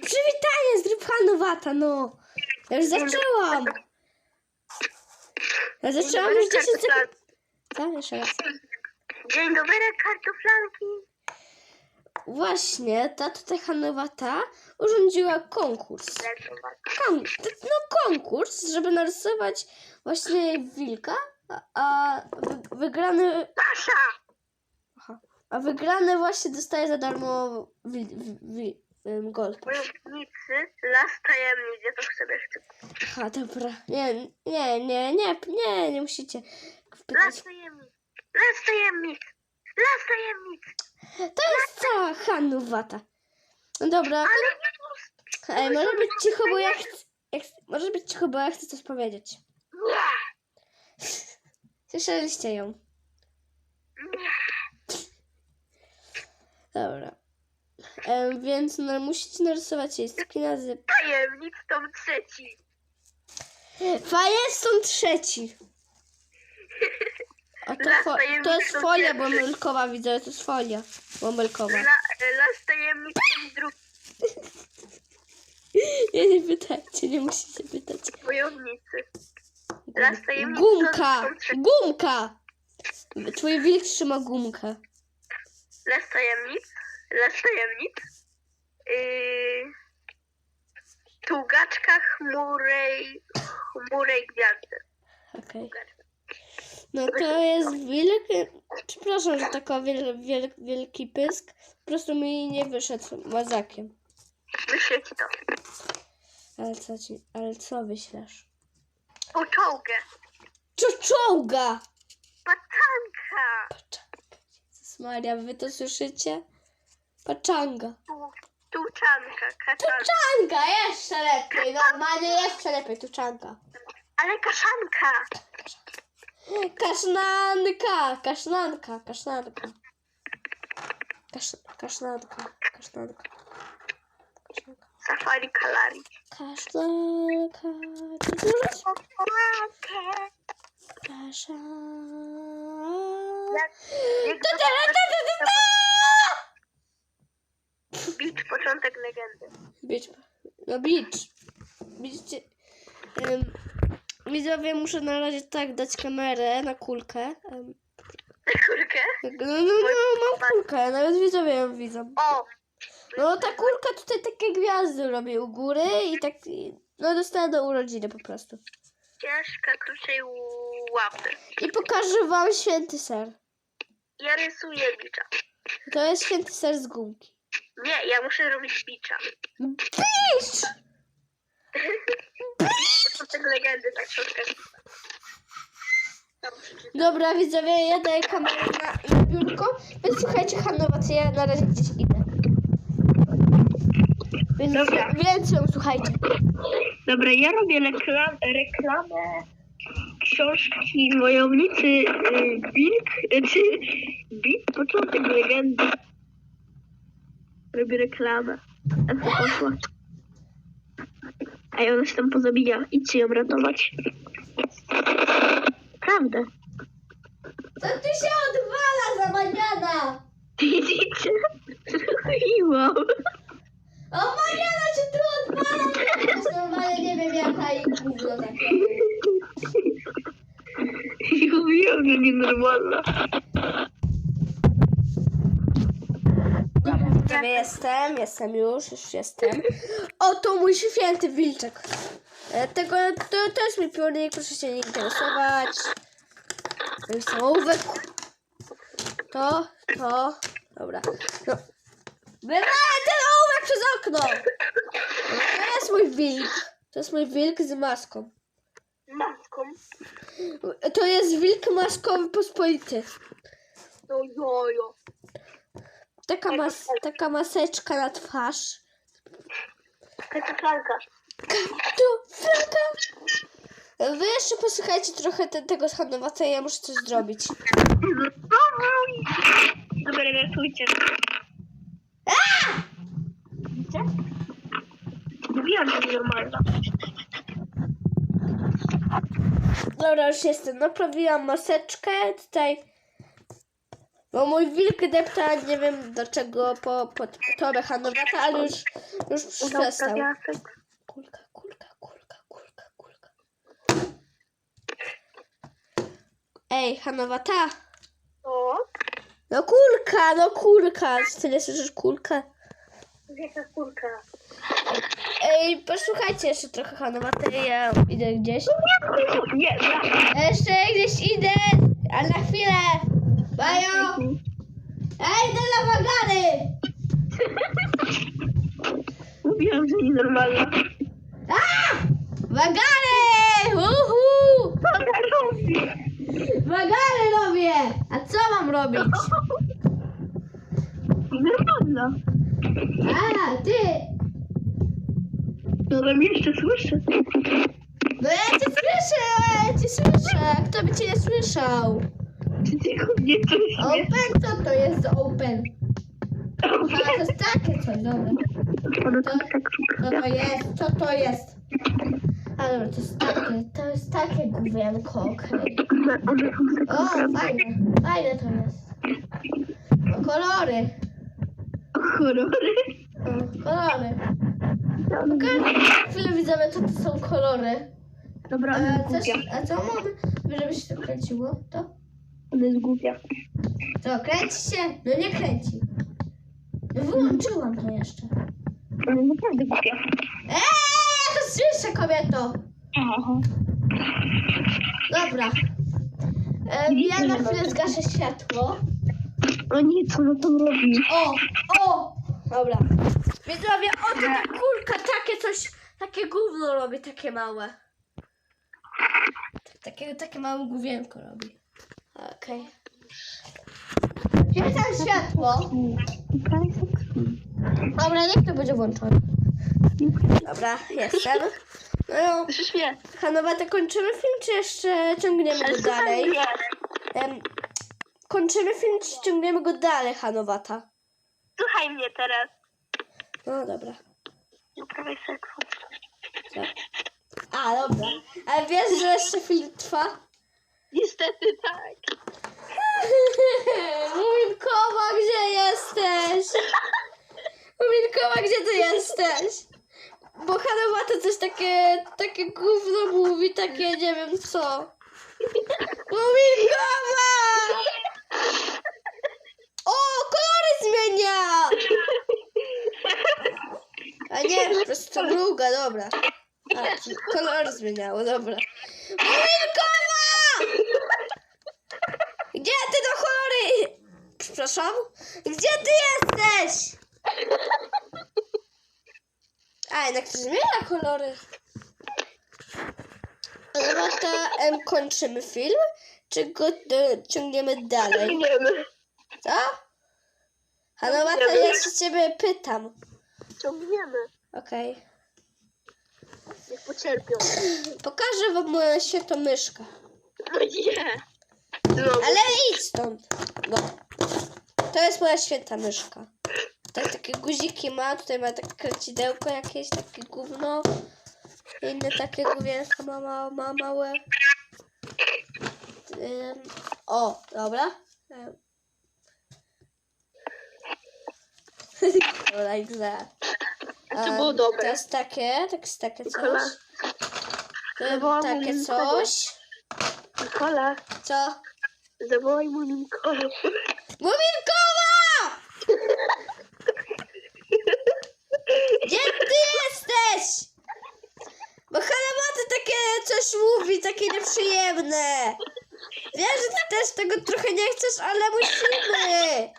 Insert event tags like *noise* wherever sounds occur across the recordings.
Przywitanie, zrób Hanowata, no. Ja już zaczęłam. Ja zaczęłam już 10 sekund. Co? Jeszcze raz. Dzień dobry, kartoflanki. Właśnie, ta tutaj Hanowata urządziła konkurs. Kon, no konkurs, żeby narysować właśnie wilka, a, a wy- wygrany, Pasza! aha, a wygrany właśnie dostaje za darmo wi, wi, wi, em, golka. Wojownicy, las tajemnic, ja to sobie chcę. Aha, dobra. Nie, nie, nie, nie, nie, nie musicie wpytać. Las tajemnic, las tajemnic, las tajemnic. To jest cała Hanowata. No dobra, Ale nie ej, może być cicho, bo ja chcę, może być cicho, bo ja chcę coś powiedzieć. Nie, Słyszeliście ją. nie. Dobra. Więc no, musicie narysować jej skinazy. Tajemnic tom trzeci. Fajeston trzeci. A to, Las fo- to jest folia pierwszy. bąbelkowa, widzę, to jest folia bąbelkowa. La, las tajemnic tom drugi. Nie, nie pytajcie, nie musicie pytać. Wojownicy. Las tajemnic Gumka! trzeci. Gumka! Twój wilk trzyma gumkę. Las tajemnic, las tajemnic. Yy, tugaczka chmurej, chmurej gwiazdy. Okej. No to jest wilk. Przepraszam, że taka wiel, wiel, wielki pysk. Po prostu mi nie wyszedł mazakiem. Wyślę ci to. Ale co ci, ale co wyślesz? Poczołgę. Czoczołga! Patanka. Jezus Maria, wy to słyszycie? Paczanga. Tu, tuczanka. Kaszanka. Tuczanka, jeszcze lepiej. Normalnie jeszcze lepiej, tuczanka. Ale kaszanka. Kaszanka, kaszanka, kaszanka. Kasz, kaszanka, kaszanka. Kaszanka. Safari kalari. Kaszanka. Ty możesz? Kaszanka. Jak tu. Bicz, początek legendy. Beach. No beach. Widzicie? Um, widzowie, muszę na razie tak dać kamerę na kulkę. Em, Kurkę. no, no, no, mam kulkę, nawet widzowie ją widzą. O! No ta kulka tutaj takie gwiazdy robi u góry i tak, no dostała do urodziny po prostu. Ciężka krócej łapy. I pokażę wam święty ser. Ja rysuję bicza. To jest święty ser z gumki. Nie, ja muszę robić bicza. Beach! Początek legendy, tak troszkę. Dobra, widzowie, ja daję kamerę na, na biurko, więc słuchajcie, Hanowacy, ja na razie gdzieś idę. Więc, Dobra. więc ją słuchajcie. Dobra, ja robię reklam, reklamę książki Wojownicy y, Wilk, czy Bit, początek legendy. Robię reklamę. A co poszła? A ja ona się tam pozabija. Idźcie ją ratować. Prawda. To ty się odwala za maniana! Widzicie? Zrobiłam. O maniana cię tu odwala! Normalnie nie wiem jaka i gówno takie. Mówiłam, że nienormalna. Jestem, jestem już, już jestem. Oto mój święty wilczek. E, Tego, to, to jest mój piórnik, proszę się nie interesować. To jest ołówek. To, to, dobra. No. Wywalę ten ołówek przez okno! To jest mój wilk. To jest mój wilk z maską. Matką. To jest wilk maskowy pospolity. No jojo. Taka, mas, taka maseczka na twarz. Kartoflanka. Tu, Franka! Wy jeszcze posłuchajcie trochę te, tego z Hanowaca, ja muszę coś zrobić. Dobra, ratujcie. Widzicie? Mówiłam, że normalna. Dobra, już jestem. Naprawiłam maseczkę. Tutaj Bo mój wilk depta, nie wiem dlaczego, po, po torę Hanowata, ale już, już przestał. Kulka, kulka, kulka, kulka, kulka. Ej, Hanowata. O, No kulka, no kulka. Czy ty nie słyszysz kulkę? jaka kurka. Ej, posłuchajcie jeszcze trochę Hanowata, ja idę gdzieś. Nie. Jeszcze gdzieś idę, a na chwilę. Bajo! Ej, idę na wagary! Mówiłam, że nienormalna. A! Wagary! Uhu! Co ona robi? Wagary robię! A co mam robić? *laughs* Normalna. A, ty! No tam jeszcze słyszę. No ja cię słyszę, ja cię słyszę. Kto by cię nie słyszał? Open, co to jest open? A, to jest takie coś, dobra. Tak Co to jest? Co to jest? A dobra, to jest takie, to jest takie główienko, okej. O, fajne, fajne to jest. O, kolory. Horrory. O, kolory. Pokażę chwilę widzowie, co to są kolory. Dobra, ona A, jest coś, a co mamy, żeby się to kręciło? To? Ona jest głupia. To kręci się? No nie kręci. No wyłączyłam to jeszcze. Ona jest naprawdę głupia. Eee, to słyszę kobieto. Aha. Dobra. E, ja na chwilę zgaszę światło. O nie, co ona tam robi? O, o! Dobra. Widzowie, oto ta kulka, takie coś, takie gówno robi, takie małe. Takie, takie małe główienko robi. Okej. Okay. tam światło. Dobra, niech to będzie włączone. Dobra, jestem. No, Słyszysz mnie? Hanowa, to kończymy film, czy jeszcze ciągniemy go dalej? Em, kończymy film, czy ciągniemy go dalej, Hanowata? Słuchaj mnie teraz. No dobra. Nie seksu. Co? A, dobra. Ale wiesz, że jeszcze film trwa? Niestety tak. *laughs* Muminkowa, gdzie jesteś? Muminkowa, gdzie ty jesteś? Bo Hanowa to coś takie, takie gówno mówi, takie nie wiem co. Muminkowa! O, kolory zmienia! A nie, po prostu druga, dobra. A, czyli kolor zmieniało, dobra. Gdzie ty do cholery? Przepraszam? Gdzie ty jesteś? To zmienia kolory. To em, kończymy film, czy go e, ciągniemy dalej? Ciągniemy. Co? Hanowa, to ja się ciebie pytam. Ciągniemy. Okej. Niech pocierpią. Pokażę wam moją świętą myszkę. No nie. Ale idź stąd. No. To jest moja święta myszka. Tutaj takie guziki ma, tutaj ma takie kręcidełko jakieś, takie gówno. Inne takie główienka ma, ma, ma małe. O, dobra. Ym. Dobra, XD. A to było dobre. To jest takie, to jest takie coś. Zawołam takie coś. Nikola, Co? zawołaj mu Nikola. Muminkowa! Gdzie ty jesteś? Bo Hanamaty takie coś mówi, takie nieprzyjemne. Wiem, że ty też tego trochę nie chcesz, ale musimy.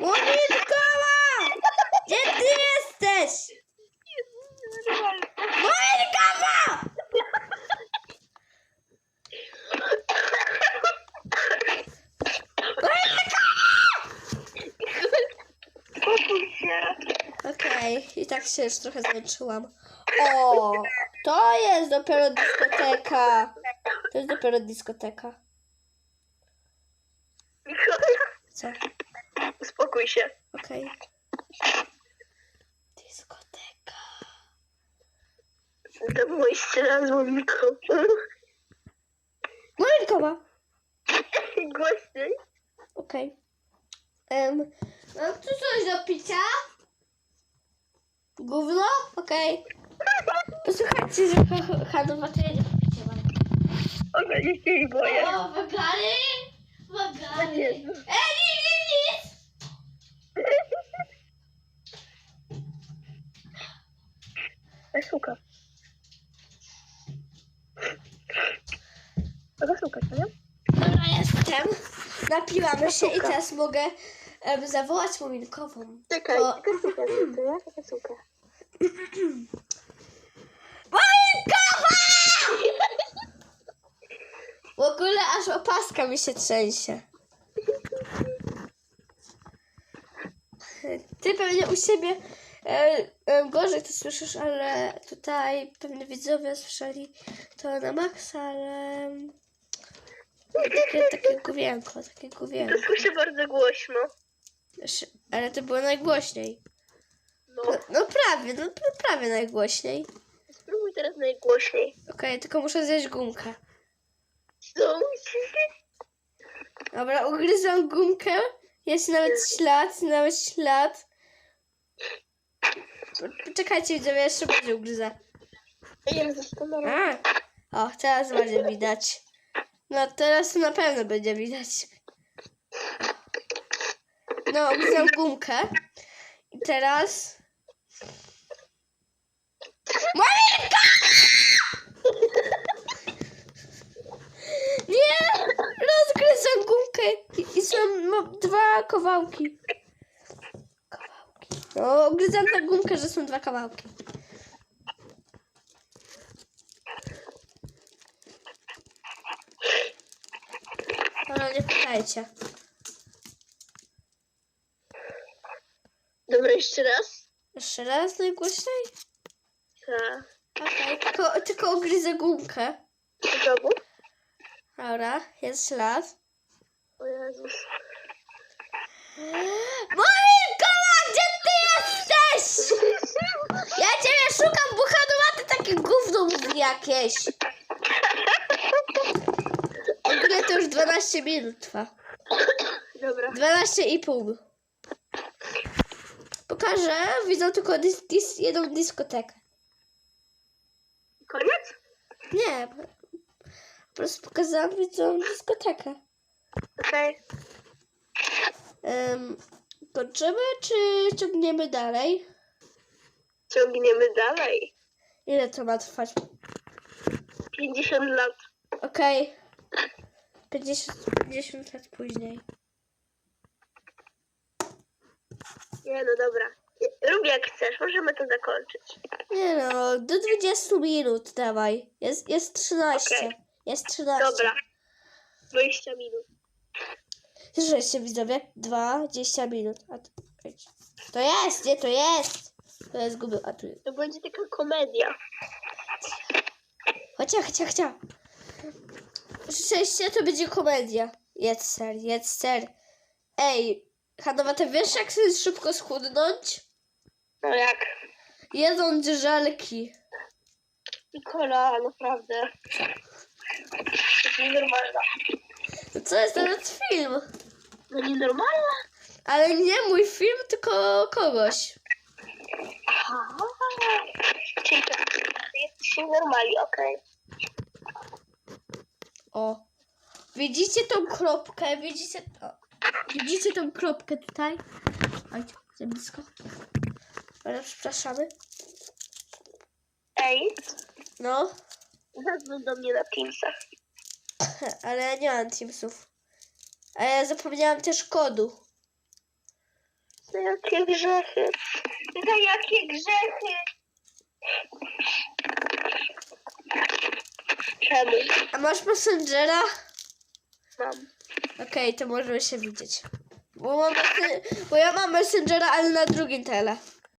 Muminkowa! Gdzie ty jesteś? Muminkowa! Spokój się. Okej, i tak się już trochę zmęczyłam. O, to jest dopiero dyskoteka. To jest dopiero dyskoteka. Nikola, Co? uspokój się. Okej. Dyskoteka. To moje raz z Moniką. Muminkowa. Głośniej. Okej. Em, Mam tu coś do picia? Gówno? Okej. Posłuchajcie, że Hanowa to jedzie po picie. mam. O, będzie się jej boję. O, wagary! Wagary! Ej, nic, nic, nic! Ej, szuka. Tego szukać, nie? Dobra, jestem. Napiłam się i teraz mogę em, zawołać muminkową. Czekaj, O. taka suka, to ja taka suka. *clears throat* Muminkowa! W ogóle aż opaska mi się trzęsie. Ty pewnie u siebie e, e, gorzej to słyszysz, ale tutaj pewnie widzowie słyszeli to na maksa, ale takie, takie główienko, takie To główienko. słyszę bardzo głośno. Sz- Ale to było najgłośniej. No, No, no prawie, no pra- prawie najgłośniej. spróbuj teraz najgłośniej. Okej, tylko muszę zjeść gumkę. Dobra, ugryzłam gumkę. Jest nawet ślad, nawet ślad. Po- Poczekajcie, widzowie, jeszcze bardziej ugryzę. A! O, teraz będzie widać. No, teraz na pewno będzie widać. No, ugryzłam gumkę. I teraz... Monika! Nie! Rozgryzłam gumkę i, i są mam dwa kawałki. Kawałki. No, ugryzłam tę gumkę, że są dwa kawałki. Ale nie pytajcie. Dobra, jeszcze raz. Jeszcze raz najgłośniej? Tak. Okej, tylko, tylko ugryzę gumkę. Dobra, jest ślad. O Jezus. Monika, gdzie ty jesteś? Ja ciebie szukam, bo Hanumaty takie gówno mówi jakieś. W ogóle to już 12 minut trwa. Dobra. 12 i pół. Pokażę, widzą tylko dis, dis, jedną dyskotekę. Koniec? Nie, po prostu pokazałam widzą dyskotekę. Okej. Um, kończymy, czy ciągniemy dalej? Ciągniemy dalej. Ile to ma trwać? 50 lat. Okej. 50, 50 lat później. Nie, no dobra. Rób jak chcesz, możemy to zakończyć. Nie no, do 20 minut dawaj. Jest, jest 13. Okej. Jest 13. Dobra. 20 minut. Słyszeliście widzowie? 20 minut. A to, to jest, nie, to jest. To jest gubił, a tu jest. To będzie taka komedia. Chociaż, chociaż, chociaż. Słyszeliście? To będzie komedia. Jedz ser, jedz ser. Ej, Hanowa, ty wiesz jak sobie szybko schudnąć? No jak? Jedząc żelki. Nikola, naprawdę. To jest nienormalna. To co jest nawet film? No nienormalna? Ale nie mój film, tylko kogoś. Aha. Czyli to jesteś okej. O. Widzicie tą kropkę? Widzicie to? Widzicie tą kropkę tutaj? Oj, za blisko. Ale przepraszamy. Ej, No, zadzwoń do mnie na Teamsach. *laughs* ale ja nie mam Teamsów. A ja zapomniałam też kodu. Za jakie grzechy? Za jakie grzechy? Czemu? A masz Messengera? Mam. Okej, to możemy się widzieć. Bo, mam, messen- bo ja mam Messengera, ale na drugim tele.